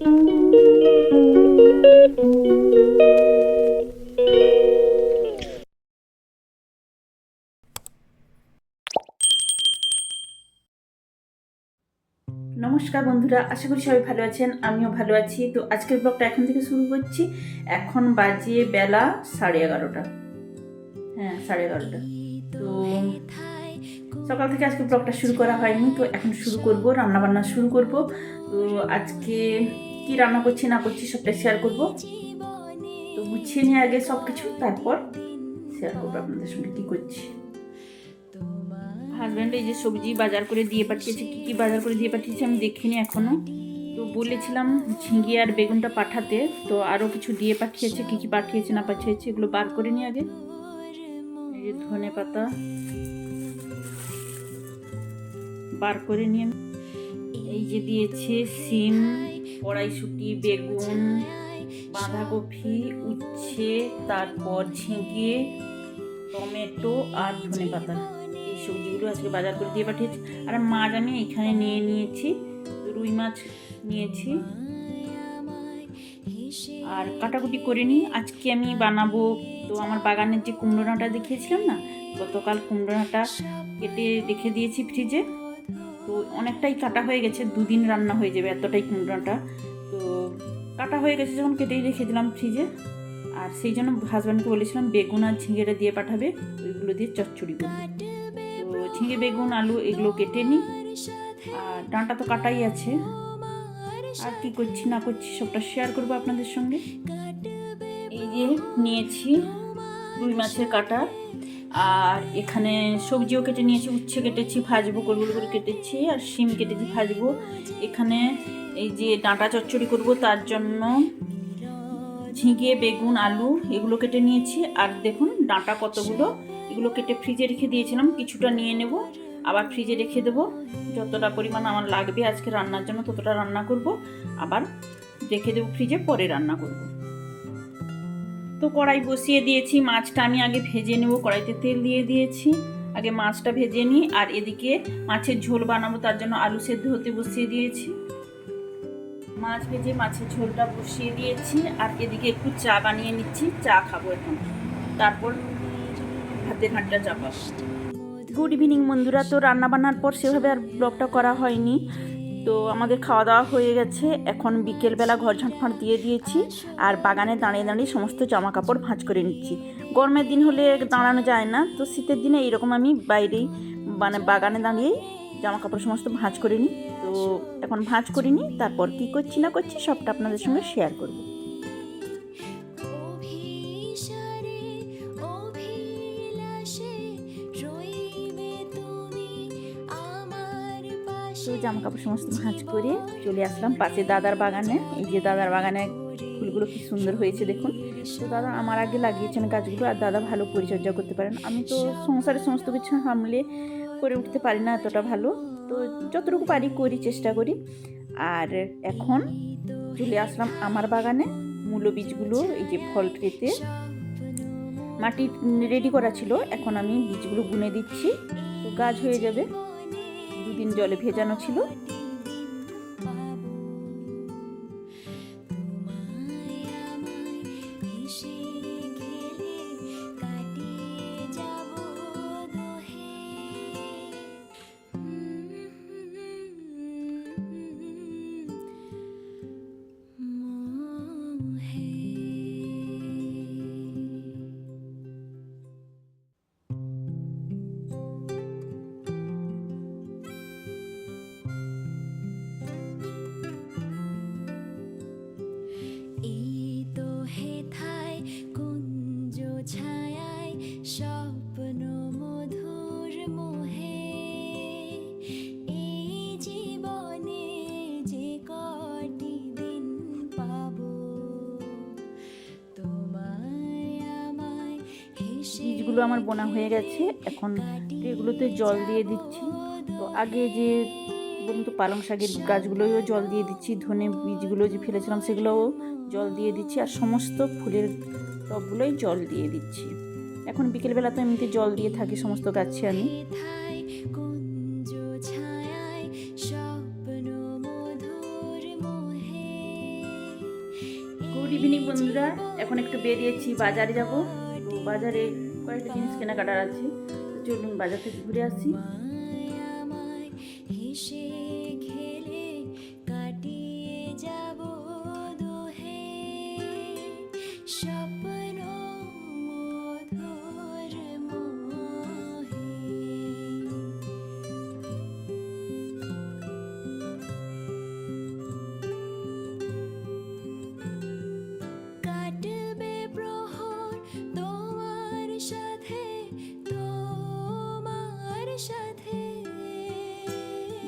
নমস্কার বন্ধুরা, আশা করি সবাই ভালো আছেন, আমিও ভালো আছি। তো আজকের ব্লগটা এখন থেকে শুরু করছি। এখন বাজে বেলা সাড়ে এগারোটা। হ্যাঁ সাড়ে এগারোটা। তো সকাল থেকে আজকে ব্লগটা শুরু করা হয়নি, তো এখন শুরু করব রান্না বান্না শুরু করব। তো আজকে কি রান্না করছি, না করছি সবটা শেয়ার করব। তো গুছিয়ে নিয়ে আগে সব কিছু তারপর শেয়ার করব আপনাদের সঙ্গে কী করছি। হাজব্যান্ড এই যে সবজি বাজার করে দিয়ে পাঠিয়েছে, কী কী বাজার করে দিয়ে পাঠিয়েছে আমি দেখিনি এখনও তো বলেছিলাম ঝিঙ্গি আর বেগুনটা পাঠাতে, তো আরও কিছু দিয়ে পাঠিয়েছে, কী কী পাঠিয়েছে, না পাঠিয়েছে, এগুলো বার করে নিই আগে। এই যে ধনে পাতা বার করে নিয়ে, এই যে দিয়েছে সিম কড়াইশুটি বেগুন, বাঁধাকপি, উচ্ছে, তারপর ঝিঙে, টমেটো আর ধনে পাতা। এই সবজিগুলো আজকে বাজার করে দিয়ে পাঠিয়েছি। আর মাছ আমি এখানে নিয়ে নিয়েছি, রুই মাছ নিয়েছি। আর কাটাকুটি করে নিই। আজকে আমি বানাবো, তো আমার বাগানের যে কুমড়ো ডাঁটা দেখিয়েছিলাম না, গতকাল কুমড়ো ডাঁটা কেটে রেখে দিয়েছি ফ্রিজে। তো অনেকটাই কাটা হয়ে গেছে, দুদিন রান্না হয়ে যাবে এতটাই কুমড়ো ডাঁটা তো কাটা হয়ে গেছে যখন কেটেই রেখে দিলাম ফ্রিজে। আর সেই জন্য হাজব্যান্ডকে বলেছিলাম, বেগুন আর ঝিঙেটা দিয়ে পাঠাবে, ওইগুলো দিয়ে চচ্চড়ি করবে। তো ঝিঙে বেগুন, আলু এগুলো কেটে নিই। আর ডাঁটা তো কাটাই আছে। আর কি করছি, না করছি সবটা শেয়ার করব আপনাদের সঙ্গে। এই যে নিয়েছি রুই মাছের কাটা। আর এখানে সবজিও কেটে নিয়েছি, উচ্ছে কেটেছি, ভাজবো গোল গোল করে কেটেছি, আর শিম কেটেছি, ভাজবো। এখানে এই যে ডাঁটা চচ্চড়ি করব, তার জন্য ঝিঙে, বেগুন, আলু এগুলো কেটে নিয়েছি। আর দেখুন ডাঁটা কতগুলো, এগুলো কেটে ফ্রিজে রেখে দিয়েছিলাম, কিছুটা নিয়ে নেব, আবার ফ্রিজে রেখে দেবো। যতটা পরিমাণ আমার লাগবে আজকে রান্নার জন্য, ততটা রান্না করব। আবার রেখে দেবো ফ্রিজে, পরে রান্না করব। তো কড়াই বসিয়ে দিয়েছি। মাছটা আমি আগে ভেজে নেব। কড়াইতে তেল দিয়ে দিয়েছি। আগে মাছটা ভেজে নিই আর এদিকে মাছের ঝোল বানাবো, তার জন্য আলু সেদ্ধ হতে বসিয়ে দিয়েছি। মাছ ভেজে মাছের ঝোলটা বসিয়ে দিয়েছি আর এদিকে একটু চা বানিয়ে নিচ্ছি। চা খাব এখন। তারপর হাতের হাঁটটা চাপাবো গুড ইভিনিং বন্ধুরা। তো রান্না বান্নার পর সেভাবে আর ব্লগটা করা হয়নি। তো আমাদের খাওয়া দাওয়া হয়ে গেছে। এখন বিকেলবেলা ঘর ঝাঁটফাঁট দিয়ে দিয়েছি আর বাগানে দাঁড়িয়ে দাঁড়িয়ে সমস্ত জামা কাপড় ভাঁজ করে নিচ্ছি। গরমের দিন হলে দাঁড়ানো যায় না, তো শীতের দিনে এইরকম আমি বাইরেই মানে বাগানে দাঁড়িয়েই জামা কাপড় সমস্ত ভাঁজ করে নিই। তো এখন ভাঁজ করে নিই, তারপর কী করছি না করছি সবটা আপনাদের সঙ্গে শেয়ার করব। তো জামা কাপড় সমস্ত ভাঁজ করে চলে আসলাম পাশে দাদার বাগানে। এই যে দাদার বাগানে ফুলগুলো কি সুন্দর হয়েছে দেখুন। তো দাদা, আমার আগে লাগিয়েছেন গাছগুলো আর দাদা ভালো পরিচর্যা করতে পারেন। আমি তো সংসারের সমস্ত কিছু সামলে করে উঠতে পারি না এতটা ভালো। তো যতটুকু পারি করি, চেষ্টা করি। আর এখন চলে আসলাম আমার বাগানে। মূলো বীজগুলো, এই যে ফল পেতে মাটি রেডি করা ছিল। এখন আমি বীজগুলো বুনে দিচ্ছি। তো গাছ হয়ে যাবে। দুদিন জলে ভেজানো ছিল। বীজগুলো আমার বোনা হয়ে গেছে। এখন এগুলোতে জল দিয়ে দিচ্ছি। তো আগে যে বলুন তো পালং শাকের গাছগুলোও জল দিয়ে দিচ্ছি, ধনে বীজগুলো যে ফেলেছিলাম সেগুলোও জল দিয়ে দিচ্ছি আর সমস্ত ফুলের টবগুলোই জল দিয়ে দিচ্ছি। এখন বিকেলবেলা তো এমনিতে জল দিয়ে থাকি সমস্ত গাছে আমি। গুড ইভিনিং বন্ধুরা, এখন একটু বেরিয়েছি বাজারে যাব। বাজারে কয়েকটা জিনিস কেনাকাটার আছে। চলুন বাজার থেকে ঘুরে আসি। কাটিয়ে যাব দোহে।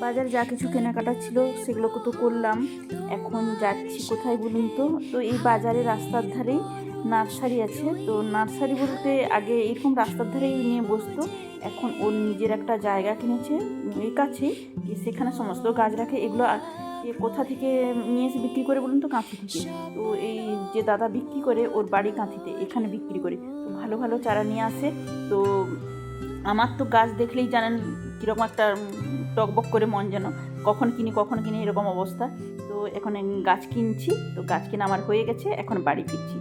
বাজারে যা কিছু কেনাকাটা ছিল সেগুলোকে তো করলাম। এখন যাচ্ছি কোথায় বলুন তো? তো এই বাজারে রাস্তার ধারেই নার্সারি আছে। তো নার্সারি বলতে আগে এরকম রাস্তার ধারেই নিয়ে বসতো। এখন ওর নিজের একটা জায়গা কিনেছে এই কাছে। সেখানে সমস্ত গাছ রাখে। এগুলো কোথা থেকে নিয়ে এসে বিক্রি করে বলুন তো? কাঁথি থেকে। তো এই যে দাদা বিক্রি করে, ওর বাড়ি কাঁথিতে, এখানে বিক্রি করে। তো ভালো ভালো চারা নিয়ে আসে। তো আমার তো গাছ দেখলেই জানেন কীরকম একটা টকবক করে মন যেন কখন কিনি কখন কিনি এরকম অবস্থা। তো এখন গাছ কিনছি, তো গাছ কিনা আমার হয়ে গেছে, এখন বাড়ি ফিরছি।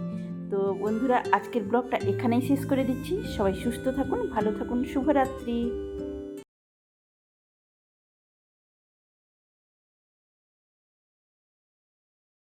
তো বন্ধুরা, আজকের ব্লগটা এখানেই শেষ করে দিচ্ছি। সবাই সুস্থ থাকুন, ভালো থাকুন, শুভরাত্রি।